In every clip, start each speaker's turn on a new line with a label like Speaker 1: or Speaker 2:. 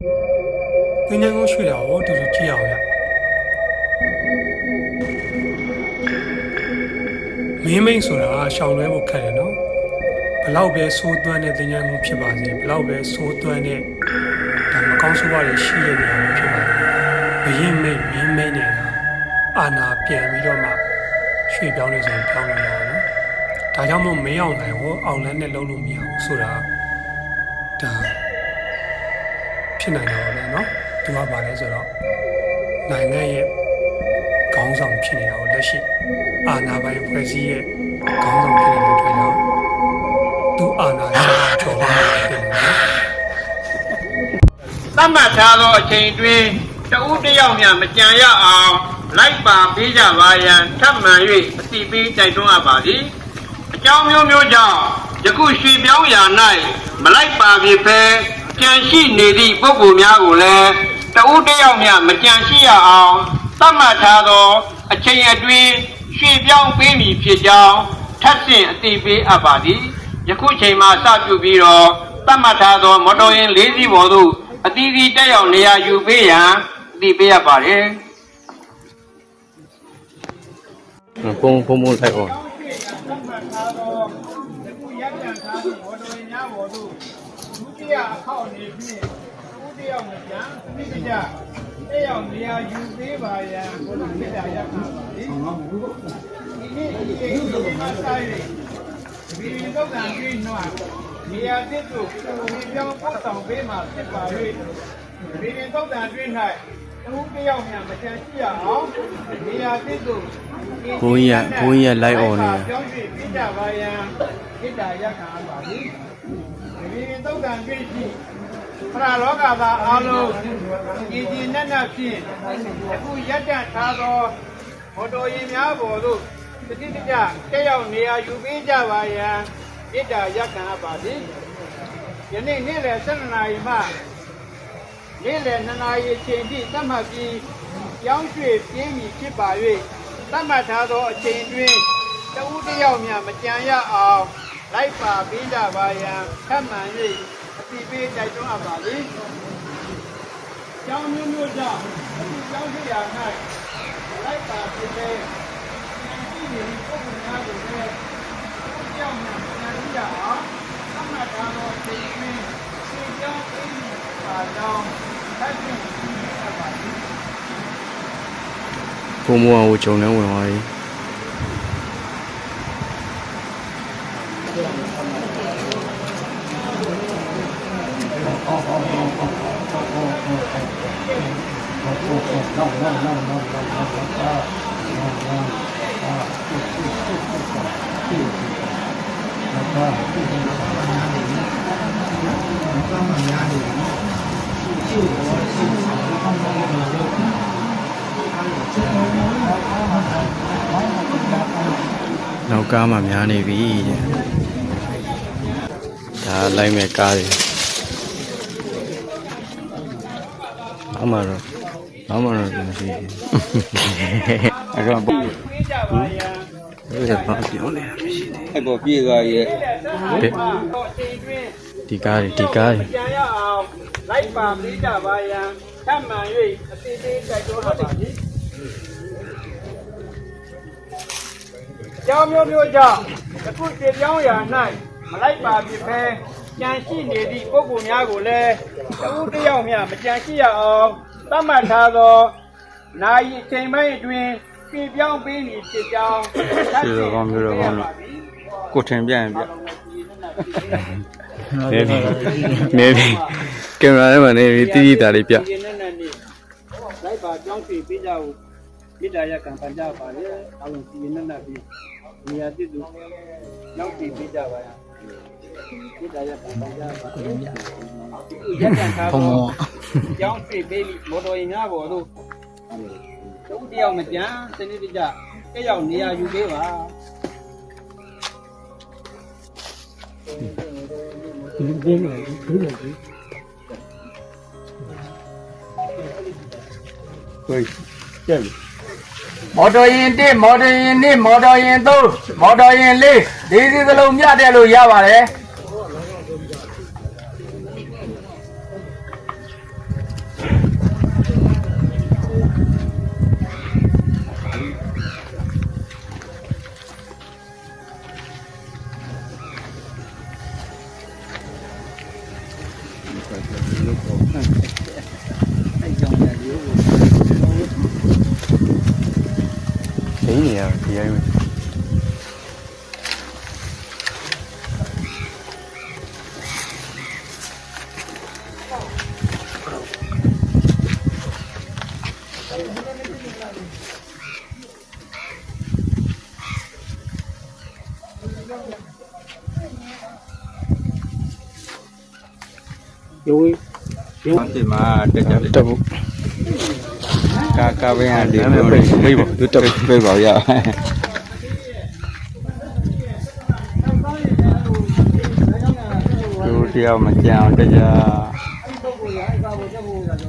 Speaker 1: သင်္ကြန်ကိုရွှေ့တာကိုတူတူကြည့်အောင်ဗျမင်းမိန်ဆိုတာရှောင်လွဲဖို့ခက်တယ်နော်ဘလောက်ပဲစိုးသွမ်းတဲ့သင်္ကြန်ကိုဖြစ်ပါစေဘလောက်ပဲစိုးသွမ်းတဲ့ဒါမကောင်းဆိုးပါတွေရှိတဲ့နေရာကိုဖြစ်ပါစေဘရင်မိတ်မင်းမိတ်နေတာအာနာပြန်ပြီးတော့မှရွှေ့ပြောင်းနေဆိုရင်ပြောင်းလို့ရအောင်နော်ဒါကြောင့်မို့မင်းအောင်နိုင်ဟောအောင်လန်းနဲ့လုံးလို့မရဘူးဆိုတာ ဖြစ်နိုင်တာပေါ့လေနော်သူကဘာလဲဆိုတော့နိုင်ငံရဲ့ခေါင်းဆောင်ဖြစ်နေတာကိုလက်ရှိအာဏာပိုင်ဖွဲ့စည်းရဲ့ခေါင်းဆောင်ဖြစ်နေတဲ့အတွက်ကြောင့်သူအာဏာရှင်ကျော်လာတယ်ဖြစ်နေတယ်
Speaker 2: သတ်မှတ်ထားသောအချိန်တွင်တဦးတယောက်များမကြံရအောင်လိုက်ပါပေးကြပါရန်ထပ်မံ၍အစီပေးတိုက်တွန်းအပ်ပါသည်အကြောင်းမျိုးမျိုးကြောင့်ယခုရွှေပြောင်းရာ၌မလိုက်ပါပြီဖဲ ကြံရှိနေသည့်ပုဂ္ဂိုလ်များကိုလည်းတဦးတစ်ယောက်မျှမကြံရှိရအောင်သတ်မှတ်ထားသော အချိန်အတွင်းရွှေပြောင်းပေးမည်ဖြစ်ကြောင်းထပ်ဆင့်အသိပေးအပ်ပါသည်ယခုချိန်မှစပြုပြီးတော့သတ်မှတ်ထားသော မော်တော်ယာဉ်၄စီးပေါ်သို့အသီးသီးတက်ရောက်နေရာယူပေးရန်အသိပေးရပါတယ်
Speaker 3: ပုံပုံပုံလိုက်အောင်
Speaker 2: သတ်မှတ်ထားသောယခုရပ်တန့်ထားသောမော်တော်ယာဉ်များပေါ်သို့ ဒုတိယအခောက်အနေဖြင့်ဒုတိယမကျန်သတိတကျတက်ရောက်နေရာယူပေးပါရန်ဘုရားမေတ္တာရပ်ခံပါသည်ဒီနေ့ဒီနေ့ဒီမှာဆိုင်ဒီဒီတော့ကံကြီးနွားနေရာတစ်သို့ဒီပြောင်းပတ်ဆောင်ပေးမှာဖြစ်ပါ၍ဒီဒီတော့ကံကြီး၌ အခုတယောက်များမချမ်းရှိရအောင်နေရာတစ်သို့
Speaker 3: ဘုန်းကြီးကဘုန်းကြီးကလိုက်အောင်နေ
Speaker 2: ပြောင်းရွှေ့ပြကြပါယံဣဒ္ဓရက်ခံပါသည်ဒီရင်သုတ်တံပြည့်ရှိပရလောကသားအလုံးဤဒီနက်နက်ဖြင့်အခုရက်တန့်ထားသောမော်တော်ယာဉ်များပေါ်သို့တတိတကျတက်ရောက်နေရာယူပေးကြပါယံဣဒ္ဓရက်ခံပါသည်ယနေ့နေ့လယ်7နာရီမှ နေ့လယ်2နာရီအချိန်ထိသတ်မှတ်ပြီးကြောင်းရွှေ့ပြင်းမည်ဖြစ်ပါ၍သတ်မှတ်ထားသောအချိန်တွင်တဦးတစ်ယောက်မျှမကြံရအောင်လိုက်ပါပေးကြပါရန်ခက်မှန်၍အတိပေးတိုက်တွန်းအပ်ပါသည်။ကြောင်းမျိုးမျိုးကြောင့်ဒီကြောင်းဖြစ်ရာ၌လိုက်ပါပေးတဲ့ဒီဒီပုဂ္ဂိုလ်များကိုလည်းတဦးတစ်ယောက်မျှမကြံရအောင်သတ်မှတ်ထားသောအချိန်တွင်ဒီကြောင်းပြင်းမည်ဖြစ်ပါကြောင်းထပ်ဖြင့် ပြအပ်ပါသည်။
Speaker 3: ပုံပုံအောင်ကိုဂျုံ နှန်းဝင်သွားပြီနောက်ကားမှများနေပြီတဲ့ဒါလိုက်မဲ့ကားတွေအမှတော့အမှတော့မရှိဘူးအဲ့တော့ဘု
Speaker 2: ပေးကြပါရန်
Speaker 3: ရားဘာပြောနေတာမရှိသေး
Speaker 4: အဲ့ပေါ်ပြေကားရဲ့
Speaker 2: ဒီတော့အချိန်တွင်
Speaker 3: ဒီကားတွေဒီကားတွေ
Speaker 2: ကြံရအောင် လိုက်ပါပေးကြပါရန်ထပ်မံ၍အသေးသေးတိုက်တွန်းပါပါသည်ကြောင်းမျိုးမျိုးကြောင့်အခုပြေပြောင်းရာ၌မလိုက်ပါဖြစ်ပဲကြံရှိနေသည့်ပုဂ္ဂိုလ်များကိုလည်းတဦးတစ်ယောက်မျှမကြံရှိရအောင်သတ်မှတ်ထားသောနာယီအချိန်ပိုင်းအတွင်းပြေပြောင်းပေးမည်ဖြစ်ကြောင်း
Speaker 3: ဒီလိုကောင်းမျိုးတော့ကောင်းလို့ကိုထင်ပြန်ပြနေ ပြီနေပြီကင်မရာထဲမှာနေပြီတိတိတာလေးပြ
Speaker 2: ဒီနေ့နဲ့နေ့လိုက်ပါကြောင်းစီပေးကြဖို့မိတာရကံပန်ကြပါလေအလုံးဒီနေ့နဲ့ပြီးနေရာတည်သူနောက်စီပေးကြပါရမိတာရကံပန်ကြပါလေရကံထားတော့ကြောင်းစီပေးပြီးမော်တော်ယာဉ်များပေါ်တို့တူတယောက်မကြမ်းစနစ်တကျတက်ရောက်နေရာယူပေးပါ
Speaker 5: မော်တော်ယာဉ်1မော်တော်ယာဉ်2မော်တော်ယာဉ်3မော်တော်ယာဉ်4ဒီစီစလုံးမြတ်တယ်လို့ရပါတယ်
Speaker 3: ဒိနေရဒီရိုင်းမယ်
Speaker 5: ဒီမှာတ က်ကြတယ်
Speaker 3: တက်ဖို့
Speaker 5: ကာကာဝင်းဟာဒီ
Speaker 3: နာမည်ပိတ်ပိတ်ပါသူတက်ဖို့
Speaker 5: ပြေးပါရသူတရားမကြအောင်တရား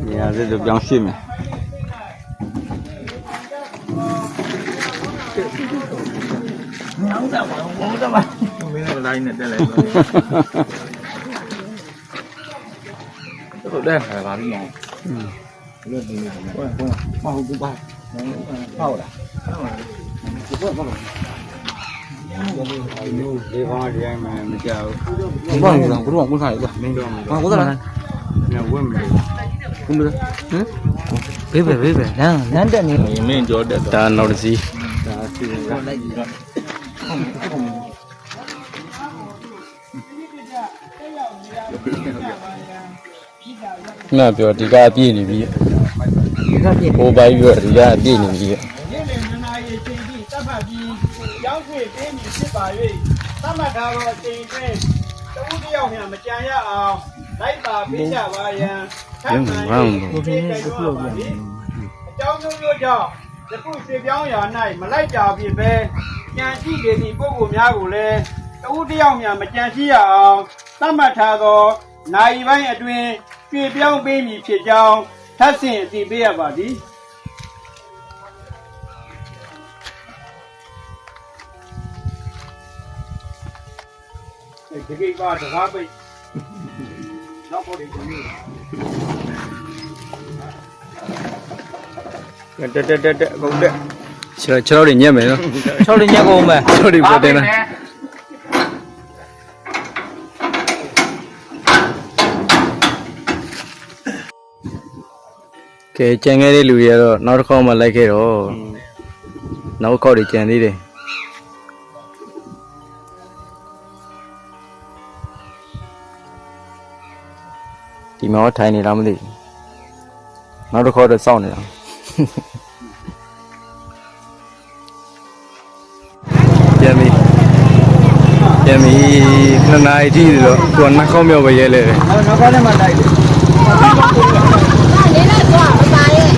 Speaker 5: နေရာစစ်တို့ပြောင်းရှင်းမယ်ဟုတ်တယ်ပါပြီမောင်ဒီကောင်ဒီအိမ်မှာမကြောက်
Speaker 3: ဘာလို့လဲဘုရားဘုရားလေ
Speaker 5: မင်းတို့မ
Speaker 3: ဘာကိုလာလဲ
Speaker 5: ညဝင်းမ ယ်
Speaker 3: ဘုမလားဟမ်ဘေးပဲဘေးပဲလမ်းလမ်းတက်နေ
Speaker 5: မင်းကြောတက်
Speaker 3: ဒါနောက် တစ်စီး
Speaker 5: ဒါစီလိုက်ပြီးတော့
Speaker 3: ငါပြောဒီကအပြည့်နေပြီဒီကပြည့်ဟိုဘိုင်းပြောဒီကအပြည့်နေပြီ
Speaker 2: နေ့လယ်နနာရီချိန်ထိတပ်ဖတ်ပြီးရောင်းရွှေပေးမည်ဖြစ်ပါ၍သတ်မှတ်ထားသောအချိန်တွင်တဦးတစ်ယောက်မျှမကြံရအောင်လိုက်ပါပေးကြပါရန်ထပ်မံကိုဒီကိစ္စလုပ်ပါလိမ့်အကြောင်းမျိုးမျိုးကြောင့်ယခုရွှေပြောင်းရာ၌မလိုက်ကြဖြစ်ပဲကြံရှိနေသည့်ပုဂ္ဂိုလ်များကိုလည်းတဦးတစ်ယောက်မျှမကြံရှိရအောင်သတ်မှတ်ထားသော နိုင်ပိုင်းအတွင်ရွှေပြောင်းပေးမည်ဖြစ်ကြောင်းထပ်ဆင့်အသိပေးရပါသည်ဒီကိစ္စကတကားပိတ်နောက်ပေါ်ဒီကိုမျိုး
Speaker 5: တက်တက်တက်တက်ကုန်တက်
Speaker 3: ခြေခြေတော်တွေညက်မယ်နော်ခြေတော်တွေညက်ကုန်မယ်ခြေတော်တွေပေါ်တင်လာ ကဲကြံခဲ့တဲ့လူတွေကတော့နောက်တစ်ခေါက်မှလိုက်ခဲ့တော့နောက်တစ်ခေါက်တွေကြံသေးတယ်ဒီမှာထိုင်နေလားမသိဘူးနောက်တစ်ခေါက်တော့စောင့်နေတာပြန်ပြီပြန်ပြီနှစ်နာရီထိဆိုတော့သူကနှာခေါင်းမြောက်ပဲရဲလဲတယ်
Speaker 5: နောက်ကောင်းထဲမှာတိုက်တယ်
Speaker 4: နေလိုက်သွားမပါရဲ့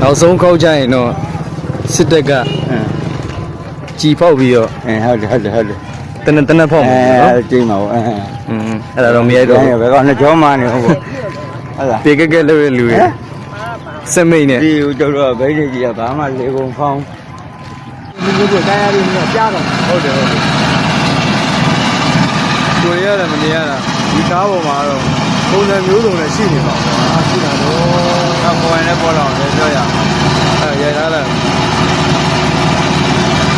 Speaker 3: နောက်ဆုံးခောက်ကြရင်တော့စစ်တပ်ကကြည်ဖောက်ပြီးတော့
Speaker 5: အဲဟုတ်တယ်ဟုတ်တယ်ဟုတ်တယ်
Speaker 3: တနက်တနက်ဖောက်မှာနော်
Speaker 5: အဲကျင်းပါဦးအဲ
Speaker 3: อืมအဲ့ဒါတော့မရိုက်တော့ဘူး
Speaker 5: ဘယ်ကောင်နှစ်ကြောမှနေဟုတ်ဟုတ်လား
Speaker 3: ပေကက်ကက်လို့ရလူရစက်မိတ်နဲ့
Speaker 5: ဒီကျတော့ဗိတ်ကြီးကဘာမှလေကုန်ဖောင်း
Speaker 3: ဒီလိုကိုတိုင်းရည်နဲ့ကြားတော့ဟုတ်တယ်ဟုတ်တယ်ကိုရရတယ်မနေရတာဒီကားပေါ်မှာတော့ ပုံစံမျိုးစုံနဲ့ရှိနေပါဘောအာရှိတာတော့
Speaker 5: တော့ပေါ်ရင်လည်းပေါ်တော့လည်းပြောရအောင်
Speaker 3: အဲရိုက်ထားတာ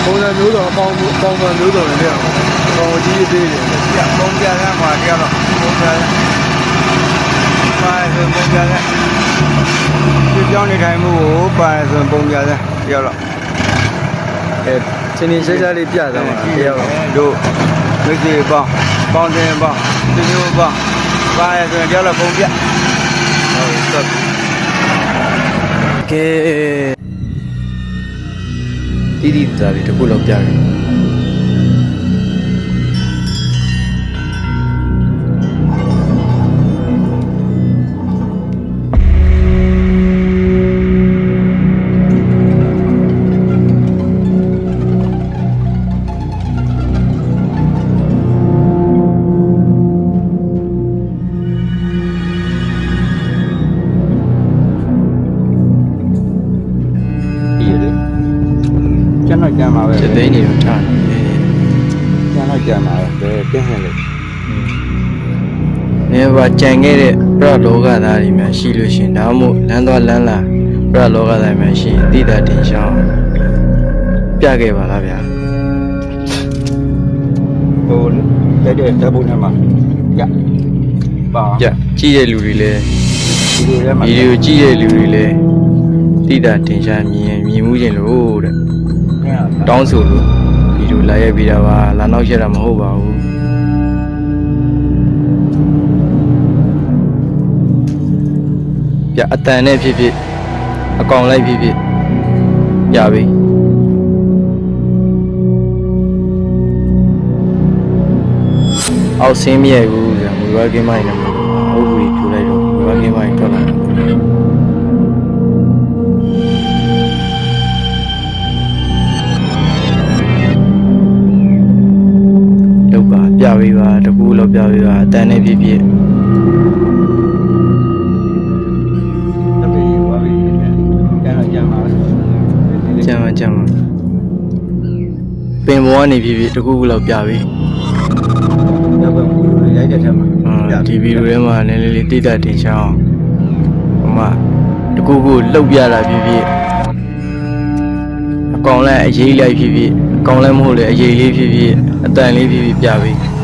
Speaker 3: ပုံစံမျိုးစုံအပေါင်းအပေါင်းမျိုးစုံနဲ့တော့အပေါင်းကြီးသေးတယ်
Speaker 5: ပြပုံပြရမှာတရားတော့ပုံပြရပါဆိုပုံပြရဒီကြောင်းနေထိုင်မှုကိုပါဆိုပုံပြရတရားတော့
Speaker 3: အဲချင်းချင်းရှားရှားလေးပြသွားမှာတယောက်တော့
Speaker 5: တို့မိတ်ဆွေပေါင်းပေါင်းတင်ပေါင်းသူမျိုးပေါင်း ပါရဆိုရင်တရားတော့ပုံပြ
Speaker 3: ဟုတ်သတ်ကဲတီးတီးသားလေးတစ်ခုလောက်ပြတယ်
Speaker 5: ပါ
Speaker 3: ကြံခဲ့တဲ့ပရလောကသားတွေများရှိလို့ရှရင်ဒါမှမဟုတ်လမ်းသွားလမ်းလာပရလောကသားတွေများရှိရင်တိတာတင်ရှောင်းပြခဲ့ပါလားဗျာ
Speaker 5: ဟိုရိုက်တဲ့ဓာတ်ပုံထဲမှာကြပါ
Speaker 3: ပြကြည့်တဲ့လူတွေလည်း
Speaker 5: ဒီလိုထဲမှာ
Speaker 3: ဗီဒီယိုကြည့်တဲ့လူတွေလည်းတိတာတင်ရှားမြင်ရင်မြင်မှုချင်းလို့တဲ့တောင်းဆိုလို့ဗီဒီယိုလာရိုက်ပြီးတာပါလာနောက်ရက်တာမဟုတ်ပါဘူး ပြအတန်နဲ့ဖြစ်ဖြစ်အကောင်လိုက်ဖြစ်ဖြစ်ပြပြီအောက်ဆင်းမရဘူးဆိုတာမူရကင်းမိုင်းနဲ့မဟုတ်ဘူးဖြူလိုက်တော့မူရကင်းမိုင်းထွက်လာတယ်လောက်ပါပြပေးပါတကူလောက်ပြပေးပါအတန်နဲ့ဖြစ်ဖြစ်
Speaker 5: ကြ
Speaker 3: မ်းမကြမ်းမပင်ပေါ်ကနေဖြစ်ဖြစ်တကူလောက်ပြပေး
Speaker 5: ဓာတ်ပုံရိုက်တဲ့ထဲမှာ
Speaker 3: အာဒီဗီဒီယိုထဲမှာနည်းနည်းလေးတိတာတင်ချအောင်ဟိုမှာတကူကူလှုပ်ပြတာဖြစ်ဖြစ်အကောင်လိုက်အရေးလိုက်ဖြစ်ဖြစ်အကောင်လိုက်မဟုတ်လေအရေးလေးဖြစ်ဖြစ်အတန်လေးဖြစ်ဖြစ်ပြပေး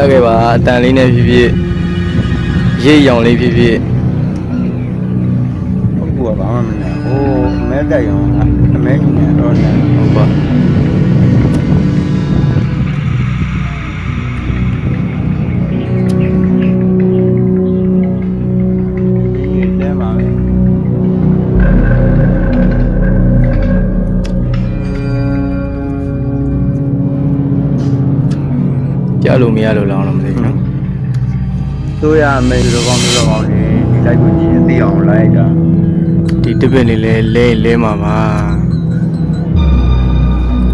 Speaker 3: ကြခဲ့ပါအတန်လေးနဲ့ဖြစ်ဖြစ်ရိပ်ရောင်လေးဖြစ်ဖြစ်
Speaker 5: ဟုတ်ကူကဘာမှမလဲဟိုမဲတက်ရောအမဲကြီးနဲ့တော့နေ
Speaker 3: ဟုတ်ပါ ကြားလို့မရလို့လောင်းတော့မသိဘူးနော်
Speaker 5: တို့ရမယ်ဒီလိုကောင်းဒီလိုကောင်းနေဒီလိုက်ကိုကြည့်သိအောင်လိုက်တာ
Speaker 3: ဒီတစ်ပစ်လေးလဲလဲလဲမှာပါ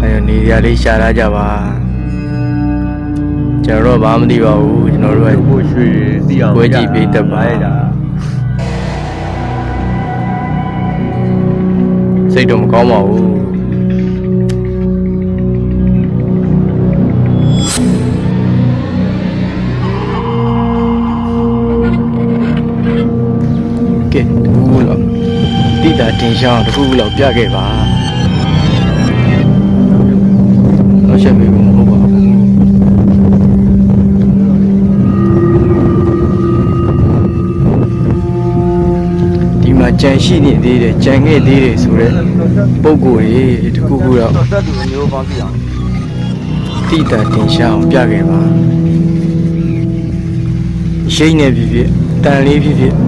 Speaker 3: အဲဒါနေရာလေးရှာရကြပါကျွန်တော်တို့ကဘာမှမသိပါဘူးကျွန်တော်တို့က
Speaker 5: ကိုရွှေသိအောင်
Speaker 3: ပွဲကြည့်ပေးတတ်ပါ
Speaker 5: လိုက်တာ
Speaker 3: စိတ်တော့မကောင်းပါဘူး တိတာတင်ရှောင်းတခုလောက်ပြခဲ့ပါတော့ချက်ပေးဖို့မဟုတ်ပါဘူးဒီမှာကြံရှိနေသေးတယ်ကြံခဲ့သေးတယ်ဆိုတော့ပုံကိုယ်ကြီးတခုခုတော့
Speaker 5: တော်သက်သူမျိုးကောင်းသိအောင်
Speaker 3: တိတာတင်ရှားအောင်ပြခဲ့ပါရိတ်နေဖြစ်ဖြစ်တန်လေးဖြစ်ဖြစ်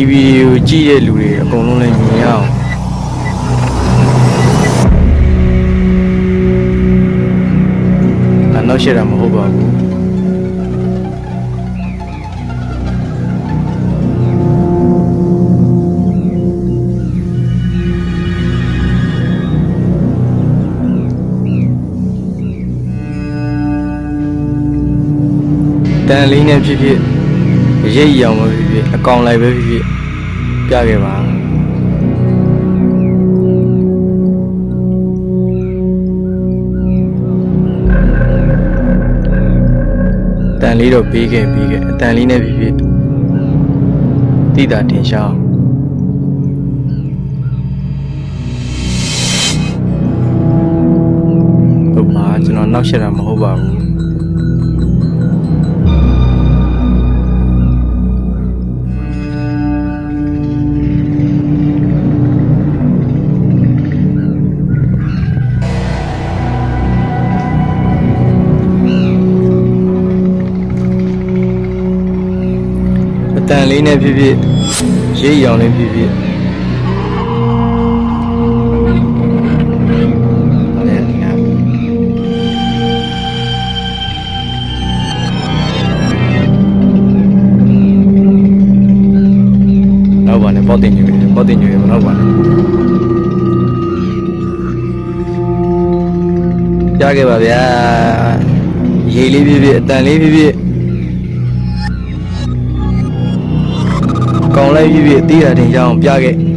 Speaker 3: ဒီဗီဒီယိုကြည့်တဲ့လူတွေအကုန်လုံးလည်းမြင်ရအောင်အနောက်ရှက်တာမဟုတ်ပါဘူးတန်လေးနဲ့ဖြစ်ဖြစ် ရိတ်ရောင်ပဲဖြစ်ဖြစ်အကောင်လိုက်ပဲဖြစ်ဖြစ်ပြခဲ့ပါတန်လေးတော့ပေးခဲ့ပြီးခဲ့အတန်လေးနဲ့ဖြစ်ဖြစ်တိတာတင်ရှားဟုတ်ပါကျွန်တော်နောက်ဆက်တာမဟုတ်ပါဘူး တန်လေးနဲ့ဖြစ်ဖြစ်ရိပ်ရောင်လေးဖြစ်ဖြစ်အဲ့ဒီဟာနောက်ပါနဲ့ပေါ့တင်ညွေပေါ့တင်ညွေမနောက်ပါနဲ့ပြခဲ့ပါဗျာရေလေးဖြစ်ဖြစ်အတန်လေးဖြစ်ဖြစ် ကောင်းလိုက်ပြည့်ပြည့်အသေးတာတင်ကြအောင်ပြခဲ့